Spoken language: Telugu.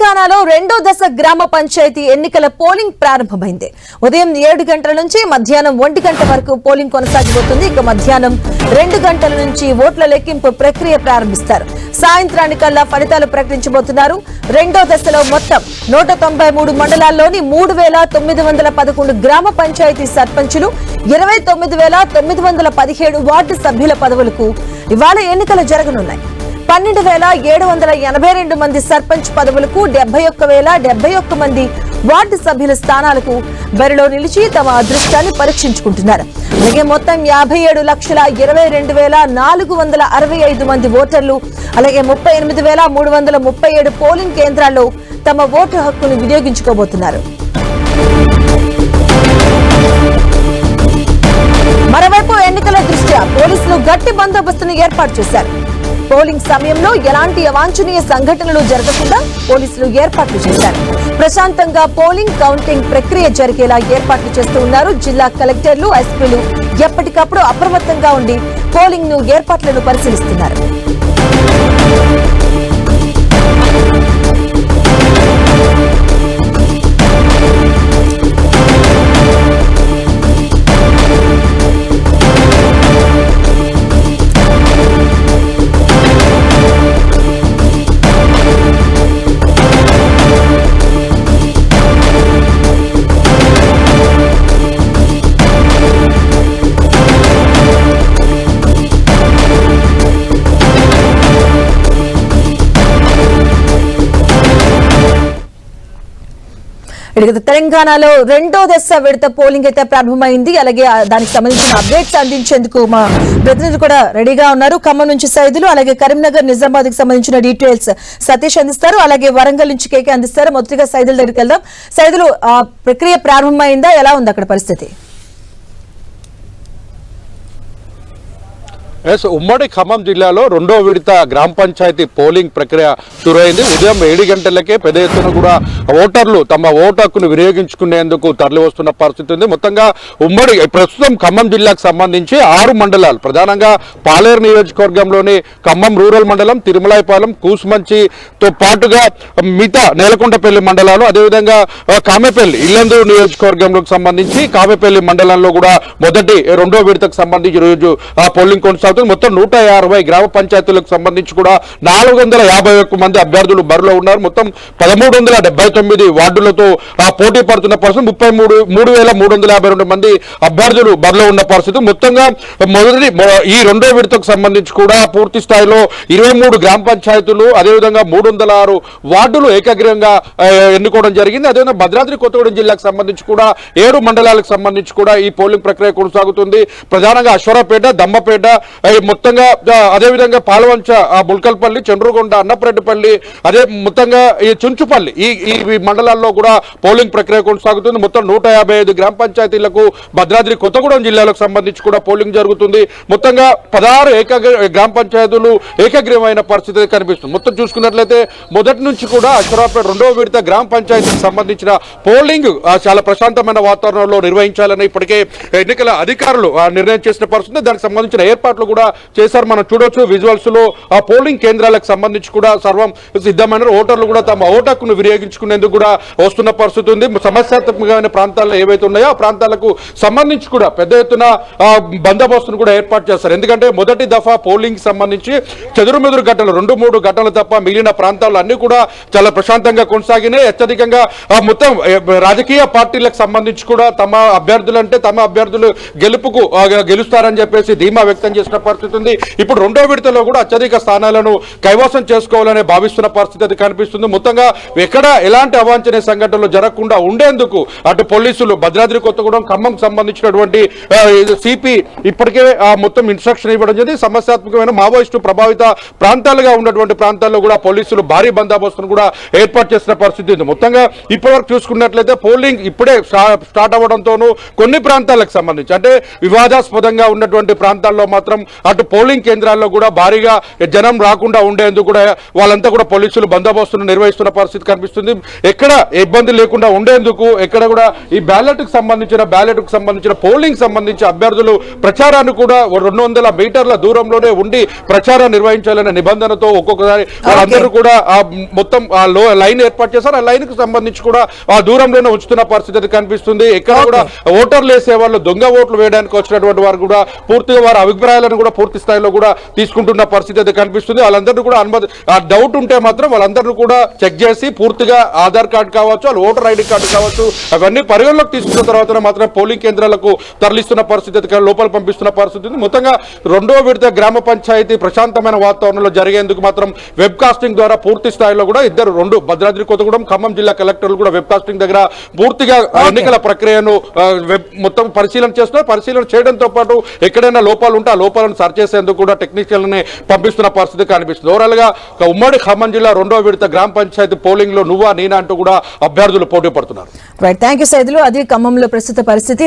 తెలంగాణలో రెండో దశ గ్రామ పంచాయతీ ఎన్నికల పోలింగ్ ప్రారంభమైంది. ఉదయం ఏడు గంటల నుంచి మధ్యాహ్నం ఒంటి గంట వరకు పోలింగ్ కొనసాగిపోతుంది. ఇక మధ్యాహ్నం రెండు గంటల నుంచి ఓట్ల లెక్కింపు ప్రక్రియ ప్రారంభిస్తారు. సాయంత్రానికల్లా ఫలితాలు ప్రకటించబోతున్నారు. రెండో దశలో మొత్తం నూట తొంభై మూడు మండలాల్లోని మూడు వేల తొమ్మిది వందల పదకొండు గ్రామ పంచాయతీ సర్పంచులు ఇరవై తొమ్మిది వేల తొమ్మిది వందల పదిహేడు వార్డు సభ్యుల పదవులకు ఇవాళ ఎన్నికలు జరగనున్నాయి. పన్నెండు వేల ఏడు వందల ఎనభై రెండు మంది సర్పంచ్ పదవులకు డెబ్బై ఒక్క వేల డెబ్బై ఒక్క మంది వార్డు సభ్యుల స్థానాలకు బరిలో నిలిచి తమ అదృష్టాన్ని పరీక్షించుకుంటున్నారు. అలాగే మొత్తం యాభై ఏడు లక్షల ఇరవై రెండు వేల నాలుగు వందల అరవై ఐదు మంది ఓటర్లు అలాగే ముప్పై ఎనిమిది వేల మూడు వందల ముప్పై ఏడు పోలింగ్ కేంద్రాల్లో తమ ఓటు హక్కును వినియోగించుకోబోతున్నారు. మరోవైపు ఎన్నికల దృష్ట్యా పోలీసులు గట్టి బందోబస్తును ఏర్పాటు చేశారు. పోలింగ్ సమయంలో ఎలాంటి అవాంఛనీయ సంఘటనలు జరగకుండా పోలీసులు ఏర్పాట్లు చేశారు. ప్రశాంతంగా పోలింగ్ కౌంటింగ్ ప్రక్రియ జరిగేలా ఏర్పాట్లు చేస్తూ ఉన్నారు జిల్లా కలెక్టర్లు ఎస్పీలు. ఎప్పటికప్పుడు అప్రమత్తంగా ఉండి పోలింగ్ను ఏర్పాట్లను పరిశీలిస్తున్నారు. ఇక తెలంగాణలో రెండో దశ విడత పోలింగ్ అయితే ప్రారంభమైంది. అలాగే దానికి సంబంధించిన అప్డేట్స్ అందించేందుకు మా ప్రతినిధులు కూడా రెడీగా ఉన్నారు. ఖమ్మం నుంచి సైదులు అలాగే కరీంనగర్ నిజామాబాద్కి సంబంధించిన డీటెయిల్స్ సతీష్ అందిస్తారు. అలాగే వరంగల్ నుంచి కేకే అందిస్తారు. మొదటిగా సైదుల దగ్గరికి వెళ్దాం. సైదులు ఆ ప్రక్రియ ప్రారంభమైందా? ఎలా ఉంది అక్కడ పరిస్థితి? ఎస్ ఉమ్మడి ఖమ్మం జిల్లాలో రెండో విడత గ్రామ పంచాయతీ పోలింగ్ ప్రక్రియ షురైంది ఉదయం ఏడు గంటలకే పెద్ద ఎత్తున కూడా ఓటర్లు తమ ఓటు హక్కును వినియోగించుకునేందుకు తరలి వస్తున్న పరిస్థితి ఉంది. మొత్తంగా ఉమ్మడి ప్రస్తుతం ఖమ్మం జిల్లాకు సంబంధించి ఆరు మండలాలు ప్రధానంగా పాలేరు నియోజకవర్గంలోని ఖమ్మం రూరల్ మండలం తిరుమలాయపాలెం కూసుమంచితో పాటుగా మిగతా నేలకొండపల్లి మండలాలు అదేవిధంగా కామెపల్లి ఇల్లందు నియోజకవర్గంలోకి సంబంధించి కామెపల్లి మండలంలో కూడా మొదటి రెండో విడతకు సంబంధించి రోజు పోలింగ్ కొనసాగుతుంది. మొత్తం నూట అరవై గ్రామ పంచాయతీలకు సంబంధించి కూడా నాలుగు వందల యాభై ఒక్క మంది అభ్యర్థులు బరిలో ఉన్నారు. మొత్తం పదమూడు వందల డెబ్బై తొమ్మిది వార్డులతో పోటీ పడుతున్న పరిస్థితి ముప్పై మూడు మూడు వేల మూడు వందల యాభై రెండు మంది అభ్యర్థులు బరిలో ఉన్న పరిస్థితి. మొత్తంగా మొదటి ఈ రెండో విడతకు సంబంధించి కూడా పూర్తి స్థాయిలో ఇరవై మూడు గ్రామ పంచాయతీలు అదేవిధంగా మూడు వందల ఆరు వార్డులు ఏకగ్రీవంగా ఎన్నుకోవడం జరిగింది. అదేవిధంగా భద్రాద్రి కొత్తగూడెం జిల్లాకు సంబంధించి కూడా ఏడు మండలాలకు సంబంధించి కూడా ఈ పోలింగ్ ప్రక్రియ కొనసాగుతుంది. ప్రధానంగా అశ్వరాపేట దమ్మపేట మొత్తంగా అదేవిధంగా పాలవంచ బుల్కల్పల్లి చంద్రగొండ అన్నపరెడ్డిపల్లి అదే మొత్తంగా ఈ చుంచుపల్లి ఈ ఈ మండలాల్లో కూడా పోలింగ్ ప్రక్రియ కొనసాగుతుంది. మొత్తం నూట యాభై ఐదు గ్రామ పంచాయతీలకు భద్రాద్రి కొత్తగూడెం జిల్లాలకు సంబంధించి కూడా పోలింగ్ జరుగుతుంది. మొత్తంగా పదహారు ఏకగ్ర గ్రామ పంచాయతీలు ఏకగ్రీవమైన పరిస్థితి కనిపిస్తుంది. మొత్తం చూసుకున్నట్లయితే మొదటి నుంచి కూడా అక్షరాపేట రెండవ విడత గ్రామ పంచాయతీకి సంబంధించిన పోలింగ్ చాలా ప్రశాంతమైన వాతావరణంలో నిర్వహించాలని ఇప్పటికే ఎన్నికల అధికారులు నిర్ణయం చేసిన పరిస్థితి. దానికి సంబంధించిన ఏర్పాట్లు కూడా చేశారు. మనం చూడొచ్చు విజువల్స్లో ఆ పోలింగ్ కేంద్రాలకు సంబంధించి కూడా సర్వం సిద్ధమైన ఓటర్లు కూడా తమ ఓటర్ను వినియోగించుకునేందుకు కూడా వస్తున్న పరిస్థితి ఉంది. సమస్యాత్మకమైన ప్రాంతాల్లో ఏవైతే ఉన్నాయో ఆ ప్రాంతాలకు సంబంధించి కూడా పెద్ద ఎత్తున బందోబస్తును కూడా ఏర్పాటు చేస్తారు. ఎందుకంటే మొదటి దఫా పోలింగ్ సంబంధించి చెదురుమెదురు ఘటనలు రెండు మూడు ఘటనలు తప్ప మిగిలిన ప్రాంతాలు అన్ని కూడా చాలా ప్రశాంతంగా కొనసాగినాయి. అత్యధికంగా మొత్తం రాజకీయ పార్టీలకు సంబంధించి కూడా తమ అభ్యర్థులు అంటే తమ అభ్యర్థులు గెలుపుకు గెలుస్తారని చెప్పేసి ధీమా వ్యక్తం చేసిన పరిస్థితి ఉంది ఇప్పుడు రెండో విడతలో కూడా అత్యధిక స్థానాలను కైవసం చేసుకోవాలని భావిస్తున్న పరిస్థితి అది కనిపిస్తుంది. మొత్తంగా ఎక్కడ ఎలాంటి అవాంఛనీయ సంఘటనలు జరగకుండా ఉండేందుకు అటు పోలీసులు భద్రాద్రి కొత్తగూడెం ఖమ్మం సంబంధించినటువంటి సిపి ఇప్పటికే మొత్తం ఇన్స్ట్రక్షన్ ఇవ్వడం జరిగింది. సమస్యాత్మకమైన మావోయిస్టు ప్రభావిత ప్రాంతాలుగా ఉన్నటువంటి ప్రాంతాల్లో కూడా పోలీసులు భారీ బందోబస్తును కూడా ఏర్పాటు చేసిన పరిస్థితి ఉంది. మొత్తంగా ఇప్పటివరకు చూసుకున్నట్లయితే పోలింగ్ ఇప్పుడే స్టా- స్టార్ట్ అవ్వడంతోనూ కొన్ని ప్రాంతాలకు సంబంధించి అంటే వివాదాస్పదంగా ఉన్నటువంటి ప్రాంతాల్లో మాత్రం అటు పోలింగ్ కేంద్రాల్లో కూడా భారీగా జనం రాకుండా ఉండేందుకు కూడా వాళ్ళంతా కూడా పోలీసులు బందోబస్తును నిర్వహిస్తున్న పరిస్థితి కనిపిస్తుంది. ఎక్కడ ఇబ్బంది లేకుండా ఉండేందుకు ఎక్కడ కూడా ఈ బ్యాలెట్కు సంబంధించిన బ్యాలెట్కు సంబంధించిన పోలింగ్ సంబంధించి అభ్యర్థులు ప్రచారాన్ని కూడా రెండు వందల మీటర్ల దూరంలోనే ఉండి ప్రచారం నిర్వహించాలనే నిబంధనతో ఒక్కొక్కసారి వాళ్ళందరూ కూడా ఆ మొత్తం ఆ లైన్ ఏర్పాటు చేశారు. ఆ లైన్కు సంబంధించి కూడా ఆ దూరంలోనే ఉంచుతున్న పరిస్థితి కనిపిస్తుంది. ఎక్కడ కూడా ఓటర్లు వేసే వాళ్ళు దొంగ ఓట్లు వేయడానికి వచ్చినటువంటి వారు కూడా పూర్తిగా వారి అభిప్రాయాలను కూడా పూర్తి స్థాయిలో కూడా తీసుకుంటున్న పరిస్థితి అయితే కనిపిస్తుంది. వాళ్ళందరూ కూడా అనుమతి ఆ డౌట్ ఉంటే మాత్రం వాళ్ళందరూ కూడా చెక్ చేసి పూర్తిగా ఆధార్ కార్డు కావచ్చు వాళ్ళు ఓటర్ ఐడి కార్డు కావచ్చు అవన్నీ పరిగణలోకి తీసుకున్న తర్వాత మాత్రమే పోలింగ్ కేంద్రాలకు తరలిస్తున్న పరిస్థితి లోపల పంపిస్తున్న పరిస్థితి ఉంది. మొత్తంగా రెండో విడత గ్రామ పంచాయతీ ప్రశాంతమైన వాతావరణంలో జరిగేందుకు మాత్రం వెబ్ కాస్టింగ్ ద్వారా పూర్తి స్థాయిలో కూడా ఇద్దరు రెండు భద్రాద్రి కొత్తగూడెం ఖమ్మం జిల్లా కలెక్టర్లు కూడా వెబ్ కాస్టింగ్ దగ్గర పూర్తిగా ఎన్నికల ప్రక్రియను మొత్తం పరిశీలన చేస్తున్నారు. పరిశీలన చేయడంతో పాటు ఎక్కడైనా లోపాలు ఉంటే ఆ లోపాలను సర్చ్ చేసేందుకు కూడా టెక్నీషియన్లని పంపిస్తున్న పరిస్థితి కనిపిస్తుంది. ఓవరాల్గా ఒక ఉమ్మడి ఖమ్మం జిల్లా రెండో విడత గ్రామ పంచాయతీ పోలింగ్లో నువ్వా నేనా అంటూ కూడా అభ్యర్థులు పోటీ పడుతున్నారు. రైట్ థ్యాంక్ యూ సైదులు అది ఖమ్మంలో ప్రస్తుత పరిస్థితి.